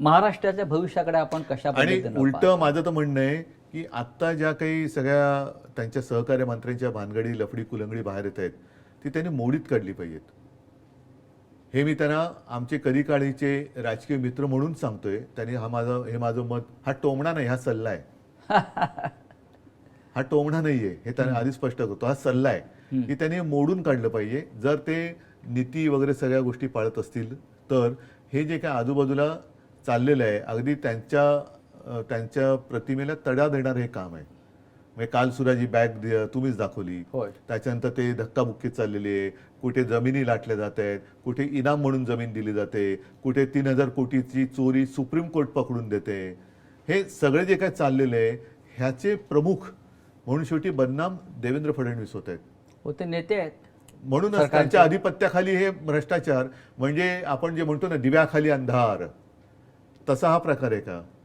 महाराष्ट्राच्या भविष्याकडे आपण कशा आणि उलट? माझं तर म्हणणं आहे की आत्ता ज्या काही सगळ्या त्यांच्या सहकार्य मंत्र्यांच्या भानगडी लफडी कुलंगडी बाहेर येत आहेत ती त्यांनी मोडीत काढली पाहिजेत. हे मी त्यांना आमचे कधी काळीचे राजकीय मित्र म्हणून सांगतोय. त्यांनी हा माझं हे माझं मत हा टोमणा नाही हा सल्ला आहे. हा टोमणा नाहीये हे त्यांनी आधी स्पष्ट करतो. हा सल्ला आहे की त्यांनी मोडून काढलं पाहिजे. जर ते नीती वगैरे सगळ्या गोष्टी पाळत असतील तर हे जे काय आजूबाजूला चाललेलं आहे. अगदी त्यांच्या त्यांच्या प्रतिमेला तडा देणार हे काम आहे. म्हणजे काल सुराजी बॅग तुम्हीच दाखवली. त्याच्यानंतर ते धक्काबुक्की चाललेली आहे. कुठे जमिनी लाटल्या जात आहेत कुठे इनाम म्हणून जमीन दिली जाते कुठे तीन हजार कोटीची चोरी सुप्रीम कोर्ट पकडून देते. हे सगळे जे काय चाललेलं आहे ह्याचे प्रमुख म्हणून शेवटी बदनाम देवेंद्र फडणवीस होत आहेत. हो ते नेते आहेत. म्हणूनच. त्यांच्या आधिपत्याखाली हे भ्रष्टाचार म्हणजे आपण जे म्हणतो ना दिव्याखाली अंधार. तसा हा प्रकार आहे का?